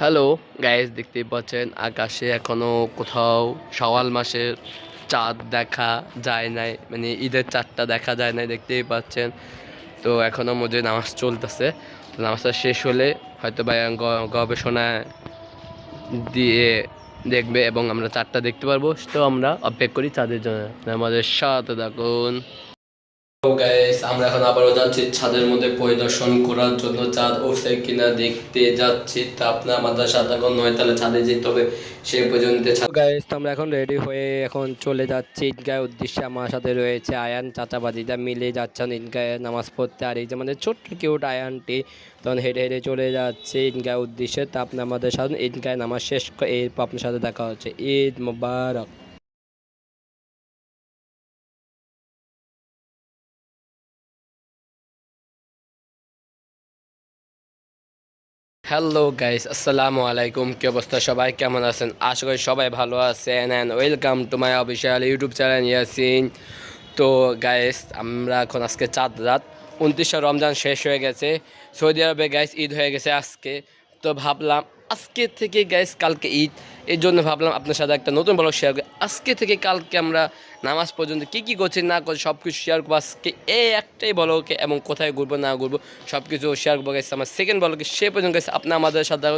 Hello guys দেখতেই পাচ্ছেন, আকাশে এখনও কোথাও সওয়াল মাসের চাঁদ দেখা যায় নাই মানে ঈদের চাঁদটা দেখা যায় নাই, দেখতেই পাচ্ছেন। তো এখনও মধ্যে নামাজ চলতেছে, তো নামাজটা শেষ হলে হয়তো বা গবেষণা দিয়ে দেখবে এবং আমরা চাঁদটা দেখতে পারব। তো আমরা অপেক্ষা করি চাঁদের জন্য। আমাদের সাথে থাকুন। আমরা এখন আবারও যাচ্ছি ছাদের মধ্যে পরিদর্শন করার জন্য। চাঁদ উঠছে কিনা দেখতে যাচ্ছি। তা আপনার আমাদের সাথে এখন নয়, তাহলে ছাদে যেতে হবে। সে পর্যন্ত আমরা এখন রেডি হয়ে এখন চলে যাচ্ছি। ঈদগাহের উদ্দেশ্যে আমার সাথে রয়েছে আয়ান চাচাবাদিটা মিলে যাচ্ছেন ঈদগাহে নামাজ পড়তে। আর এই যে আমাদের ছোট্ট কিউট আয়ানটি, তখন হেঁটে হেঁটে চলে যাচ্ছে ঈদগাহের উদ্দেশ্যে। তা আপনি আমাদের সাথে ঈদগাহে নামাজ শেষ এরপর আপনার সাথে দেখা হচ্ছে। ঈদ মুবারক। হ্যালো গাইস আসসালামু আলাইকুম কি অবস্থা? সবাই কেমন আছেন? আশা করি সবাই ভালো আছেন। And welcome to my official YouTube channel Yasin তো গাইস আমরা এখন আজকে চাঁদ রাত। উনত্রিশে রমজান শেষ হয়ে গেছে। সৌদি আরবে গাইস ঈদ হয়ে গেছে আজকে। তো ভাবলাম আজকে থেকে গাইস কালকে ঈদ। এর জন্য ভাবলাম আপনার সাথে একটা নতুন ব্লগ শেয়ার করি। আজকে থেকে কালকে আমরা নামাজ পর্যন্ত কী কী করছি, না করছি সব কিছু শেয়ার করব। আজকে এই একটাই ব্লগকে এবং কোথায় ঘুরবো, না ঘুরবো সব কিছু শেয়ার করব গাইস আমার সেকেন্ড ব্লগে সে পর্যন্ত গাইস আপনার আমাদের সাথে।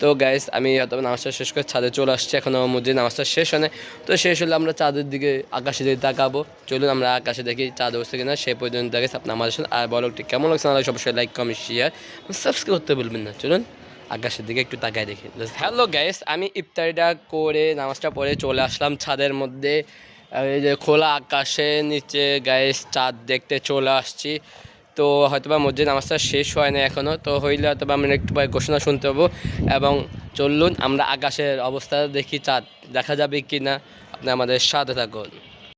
তো গাইস আমি হয়তো নামাজটা শেষ করে ছাদে চলে আসছি, এখন আমার মধ্যে নামাজটা শেষ হয়। তো শেষ হলে আমরা চাঁদের দিকে আকাশে দিকে তাকাবো। চলুন আমরা আকাশে দেখি চাঁদ বসছে কিনা, সে পর্যন্ত গাইস আপনার আমাদের সাথে। আর ব্লগটি কেমন লাগছে? না অবশ্যই লাইক কমেন্ট শেয়ার সাবস্ক্রাইব করতে বলবেন না। চলুন। আকাশের দিকে একটু তাকায় দেখি। হ্যালো গ্যাস আমি ইফতারিটা করে, নামাজটা পড়ে চলে আসলাম ছাদের মধ্যে। এই যে খোলা আকাশে, নিচে গ্যাস চাঁদ দেখতে চলে আসছি। তো হয়তোবা মসজিদ নামাজটা শেষ হয় না এখনও তো হইলে হয়তোবা আমরা একটু ঘোষণা শুনতে পাবো। এবং চলুন আমরা আকাশের অবস্থা দেখি চাঁদ দেখা যাবে কি না আপনি আমাদের সাথে থাকুন।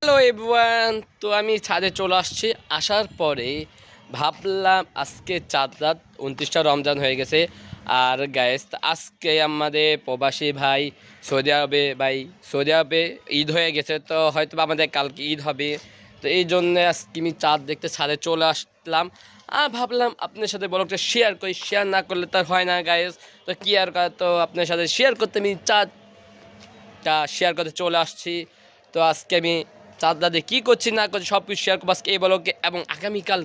হ্যালো এভরিওয়ান তো আমি ছাদে চলে আসছি। আসার পরে ভাবলাম আজকে চাঁদ রাত, উনত্রিশটা রমজান হয়ে গেছে। আর গায়েস আজকে আমাদের প্রবাসী ভাই সৌদি আরবে, ভাই, সৌদি আরবে ঈদ হয়ে গেছে, তো হয়তো আমাদের কালকে ঈদ হবে। তো এই জন্যে আজকে আমি চাঁদ দেখতে ছাদে চলে আসলাম। আর ভাবলাম আপনার সাথে ব্লগটা শেয়ার করি। শেয়ার না করলে তার হয় না গায়েস তো কি আর তো আপনার সাথে শেয়ার করতে আমি চাঁদটা শেয়ার করতে চলে আসছি। তো আজকে আমি চাঁদ দাদে কী করছি, না করছি সব কিছু শেয়ার করব আজকে এই ব্লগে এবং আগামীকাল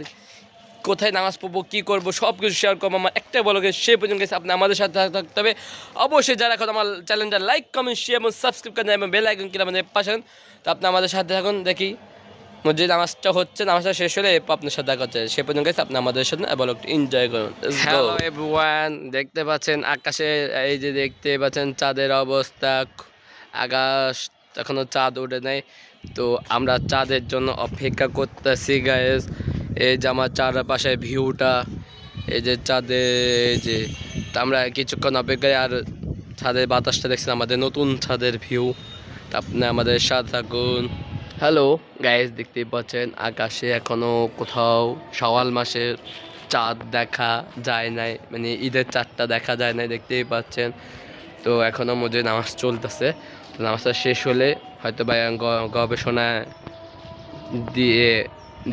কোথায় নামাজ পড়ব, কী করব সব কিছু শেয়ার করব। আমার একটা ব্লগে সে পর্যন্ত গেছে আপনি আমাদের সাথে থাকতে হবে। অবশ্যই যারা এখন আমার চ্যানেলটা লাইক কমেন্ট শেয়ার এবং সাবস্ক্রাইব করেন এবং বেল আইকন কিনে আমাদের পাশে তো আপনি আমাদের সাথে থাকুন, দেখি। যে নামাজটা হচ্ছে, নামাজটা শেষ হলে আপনার সাথে দেখা হচ্ছে। সে পর্যন্ত গেছে আপনি আমাদের সাথে ব্লগটা এনজয় করুন। এভরিওয়ান দেখতে পাচ্ছেন আকাশে, এই যে দেখতে পাচ্ছেন চাঁদের অবস্থা। আকাশ এখনও চাঁদ উঠে নাই। তো আমরা চাঁদের জন্য অপেক্ষা করতেছি গায়েস এই যে আমার চারপাশে ভিউটা, এই যে চাঁদে এই যে আমরা কিছুক্ষণ অপেক্ষায় আর ছাদের বাতাসটা দেখছেন আমাদের নতুন ছাদের ভিউ। আপনি আমাদের সাথে থাকুন। হ্যালো গাইস দেখতেই পাচ্ছেন আকাশে এখনও কোথাও সওয়াল মাসের চাঁদ দেখা যায় নাই মানে ঈদের চাঁদটা দেখা যায় নাই, দেখতেই পাচ্ছেন। তো এখনও মধ্যে নামাজ চলতেছে। তো নামাজটা শেষ হলে হয়তো বা গবেষণা দিয়ে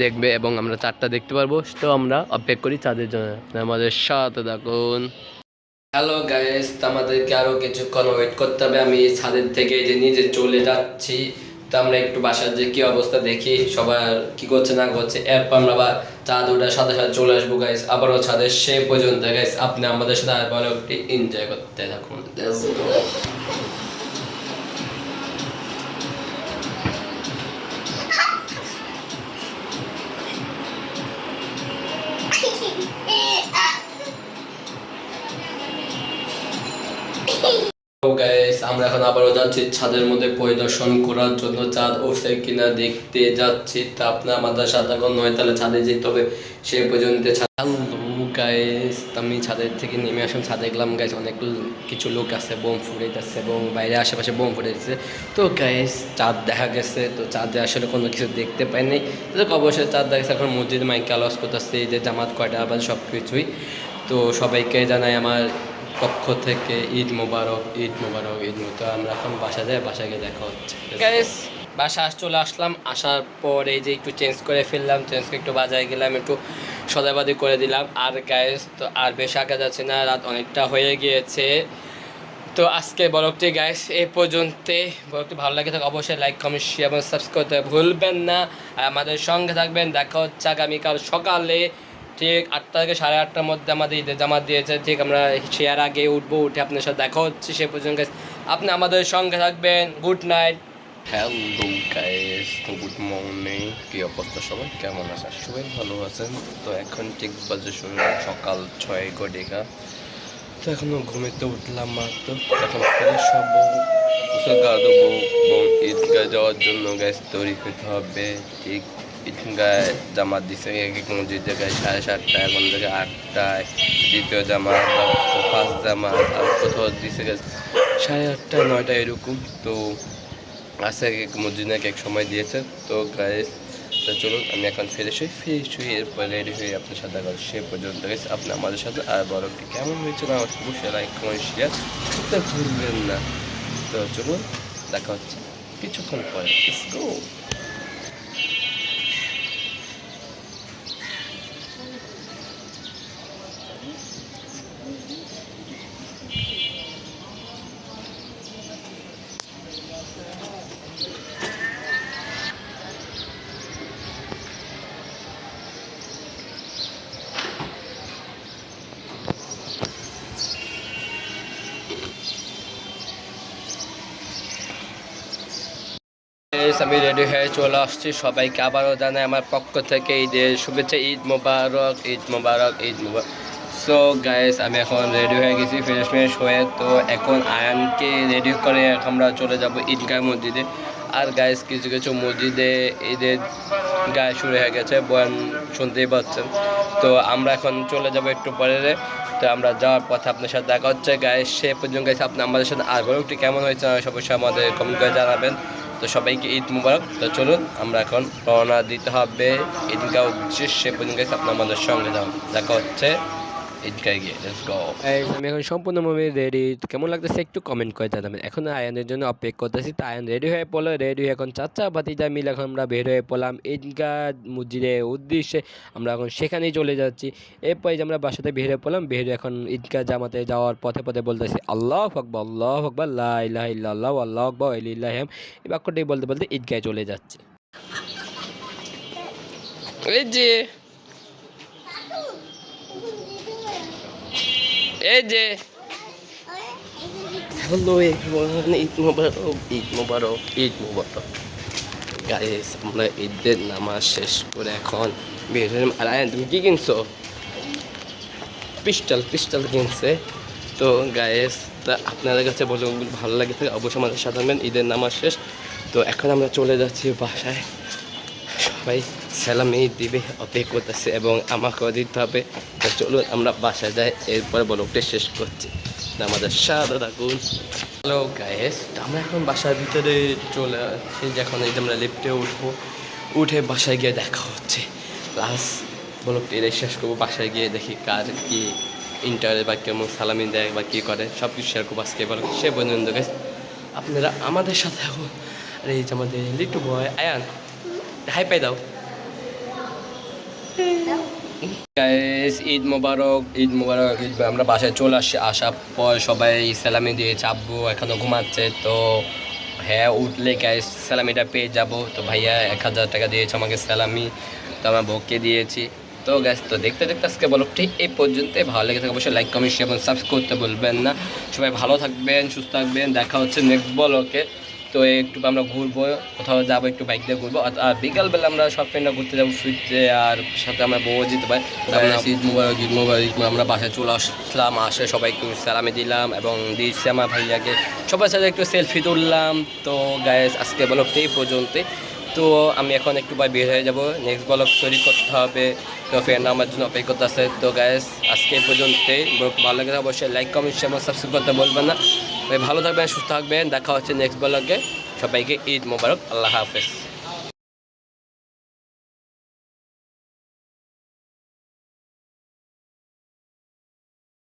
দেখবে এবং আমরা চাঁদটা দেখতে পারব তো আমরা অপেক্ষা করি চাঁদের জন্য। আমাদের সাথে থাকুন। হ্যালো গাইস আমাদেরকে আরও কিছুক্ষণ ওয়েট করতে হবে। আমি ছাদের থেকে যে নিজে চলে যাচ্ছি। তো আমরা একটু বাসার যে কি অবস্থা দেখি। সবার কি করছে না করছে। এরপর আমরা আবার চাঁদ ওঠার সাথে সাথে চলে আসব গাইস আবারও ছাদের সে পর্যন্ত গাইস আপনি আমাদের সাথে আর বলো একটু এনজয় করতে থাকুন। গাইস আমরা এখন আবারও যাচ্ছি ছাদের মধ্যে পরিদর্শন করার জন্য। চাঁদ উঠছে কিনা দেখতে যাচ্ছি। তা আপনার আমাদের সাথে এখন নয় তাহলে ছাদে যেতে হবে। সে পর্যন্ত গাইস আমি ছাদের থেকে নেমে আসলাম। ছাদে গেলাম গাইস অনেক কিছু লোক আছে, বোম ফুটে যাচ্ছে এবং বাইরে আশেপাশে বোম ফুটে যাচ্ছে তো গাইস চাঁদ দেখা গেছে। তো চাঁদে আসলে কোনো কিছু দেখতে পাইনি তো অবশ্যই চাঁদ দেখা গেছে। এখন মসজিদ মাইকে আলোচ এই যে জামাত, কয়টা আবার সব কিছুই তো সবাইকে জানাই আমার পক্ষ থেকে ঈদ মোবারক ঈদ মোবারক ঈদ তো আমরা এখন বাসা যাই বাসায় গিয়ে দেখা হচ্ছে। বাসা চলে আসলাম আসার পর এই যে একটু চেঞ্জ করে ফেললাম চেঞ্জ করে একটু বাজারে গেলাম একটু সদাবাদি করে দিলাম। আর গাইস তো আর বেশ আঁকা যাচ্ছে না রাত অনেকটা হয়ে গিয়েছে। তো আজকে বরফটি গাইস এ পর্যন্ত বরফটি ভালো লাগে থাকে অবশ্যই লাইক কমেন্ট শেয়ার এবং সাবস্ক্রাইব করতে ভুলবেন না। আর আমাদের সঙ্গে থাকবেন দেখা হচ্ছে আগামীকাল সকালে। ঠিক আটটা থেকে সাড়ে আটটার মধ্যে আমাদের ঈদের জামাত দিয়েছে। ঠিক আমরা শেয়ার আগে উঠবো, উঠে আপনার সাথে দেখা হচ্ছে সে পর্যন্ত। আপনি আমাদের সঙ্গে থাকবেন। Good night hello guys good morning কি অবস্থা সবাই? কেমন আছেন? সবাই ভালো আছেন? তো এখন ঠিক বাজে শুরু সকাল ছয় ঘটিকা। তো এখনও ঘুমিতে উঠলাম মাত্র। এখন ফ্রেশ হব। গা দেবো এবং ঈদগাহ যাওয়ার জন্য গ্যাস তৈরি হতে হবে। ঠিক। ঈদগায় জামাত এক মসজিদে গায়ে সাড়ে সাতটা এখন থেকে আটটায়। দ্বিতীয় জামাত ফার্স্ট জামাত আর কোথাও গ্যাস সাড়ে আটটা নয়টা এরকম। তো এক মসজিদে এক এক সময় দিয়েছে। তো গাইস চলুন, আমি এখন ফ্রেশ হই ফ্রেশ হয়ে এরপর রেডি হয়ে আপনার সাথে আবার সে পর্যন্ত গেছে। আপনি আমাদের সাথে আর বরফটি কেমন হয়েছে না আমার অবশ্যই লাইক কমেন্ট শেয়ার করতে ভুলবেন না। তো চলুন, দেখা হচ্ছে কিছুক্ষণ পরে। Let's Guys, আমি রেডি হয়ে চলে আসছি। সবাইকে আবারও জানাই আমার পক্ষ থেকে ঈদের শুভেচ্ছা। ঈদ মোবারক ঈদ মোবারক ঈদ মোবারক। সো গাইস আমি এখন রেডি হয়ে গেছি ফ্রেশ ফ্রেশ হয়ে। তো এখন আয়ানকে রেডি করে আমরা চলে যাব ঈদগাহ মসজিদে। আর গাইস কিছু কিছু মসজিদে ঈদের গায়ে শুরু হয়ে গেছে বয়ান শুনতেই পাচ্ছেন। তো আমরা এখন চলে যাব একটু পরে তো আমরা যাওয়ার পথে আপনার সাথে দেখা হচ্ছে। গাইস সে পর্যন্ত গাইস আপনি আমাদের সাথে আর বড় কেমন হয়েছে সবসময় আমাদের কমেন্ট করে জানাবেন। তো সবাইকে ঈদ মুবারক। তো চলুন, আমরা এখন রওনা দিতে হবে। ঈদগাহ উদ্দেশ্যে পর্যন্ত আপনার আমাদের সঙ্গে দেখা হচ্ছে। ঈদগাহ গিয়ে লেটস গো আমি এখন সম্পূর্ণভাবে রেডি কেমন লাগতেছে একটু কমেন্ট করে জানাবেন। এখন আয়নের জন্য অপেক্ষা করতেছি। তো আয়ন রেডি হয়ে পড়ল রেডি হয়ে এখন চাচা ভাতিজা মিলে এখন আমরা বের হয়ে পড়লাম ঈদগাহ মসজিদের উদ্দেশ্যে। আমরা এখন সেখানেই চলে যাচ্ছি। এরপরে যে আমরা বাসাতে বের হয়ে পড়লাম বের এখন ঈদগাহ জামাতে যাওয়ার পথে পথে বলতেছি আল্লাহ আকবর আল্লাহ আকবর লাহ ইল্লাহ আল্লাহ আকবর ইল্লাহাম এই বাক্যটাই বলতে বলতে ঈদগাহে চলে যাচ্ছে। এই যে এই যে। হ্যালো এভরিওয়ান ঈদ মোবারক ঈদ মোবারক ঈদ মোবারক। গাইস আমরা ঈদের নামাজ শেষ করে এখন বের হলাম। আর আয়ান, তুমি কি কিনছো? পিস্টল পিস্টল কিনছে। তো গায়েস তা আপনাদের কাছে বলুন ভালো লাগে থাকে, অবশ্যই আমাদের থাকবেন। ঈদের নামাজ শেষ। তো এখন আমরা চলে যাচ্ছি বাসায়। সবাই স্যালামি দিবে অপেক্ষা করতেছে এবং আমাকেও দিতে হবে তো চলুন আমরা বাসায় যাই এরপরে ব্লগটা শেষ করছি। আমাদের সাদা থাকুন। হ্যালো গায়েস আমরা এখন বাসার ভিতরে চলে আসছি যখন এই যে আমরা লিফটে উঠবো উঠে বাসায় গিয়ে দেখা হচ্ছে। লাস্ট ব্লগটি এটাই শেষ করব বাসায় গিয়ে দেখি কার কি ইন্টারে বা কেমন সালামি দেয় বা কী করে সব কিছু শেয়ার করব আজকে বলো সে পর্যন্ত guys, আপনারা আমাদের সাথে থাকুন। আর এই যে আমাদের little boy Ayan high five দাও। গাইস ঈদ মোবারক ঈদ মোবারক, ঈদ আমরা বাসায় চলে আসছি আসার পর সবাই সালামি দিয়ে চাপবো, এখনও ঘুমাচ্ছে। তো হ্যাঁ উঠলে গাইস সালামিটা পেয়ে যাব। তো ভাইয়া এক হাজার টাকা দিয়েছে আমাকে সালামি, তো আমার বউকে দিয়েছি। তো গ্যাস তো দেখতে দেখতে আজকে বলো, ঠিক এই পর্যন্ত ভালো লেগে থাকে অবশ্যই লাইক কমেন্ট শেয়ার এবং সাবস্ক্রাইব করতে বলবেন না। সবাই ভালো থাকবেন, সুস্থ থাকবেন। দেখা হচ্ছে নেক্সট বলকে তো একটু আমরা ঘুরবো কোথাও যাব একটু বাইক দিয়ে ঘুরবো। আর- বিকালবেলা আমরা সব ফ্রেন্ডরা ঘুরতে যাব ফিরতে আর সাথে আমরা বউ যেতে পারি। ঈদ মুবারক ঈদ মুবারক আমরা বাসায় চলে আসলাম আসে সবাইকে সালামি দিলাম এবং দিয়েছি আমার ভাইয়াকে। সবার সাথে একটু সেলফি তুললাম। তো গায়ে আজকে বলো এই পর্যন্ত তো আমি এখন একটু পর বের হয়ে যাব। নেক্সট ব্লগ তৈরি করতে হবে। তো ফ্রেন্ড আমার জন্য অপেক্ষা করতে আছে তো গ্যাস আজকে ব্লগ ভালো লাগে অবশ্যই লাইক কমেন্ট শেয়ার এবং সাবস্ক্রাইব করতে বলবেন না। ভালো থাকবেন সুস্থ থাকবেন। দেখা হচ্ছে নেক্সট ব্লগে সবাইকে ঈদ মোবারক আল্লাহ হাফেজ।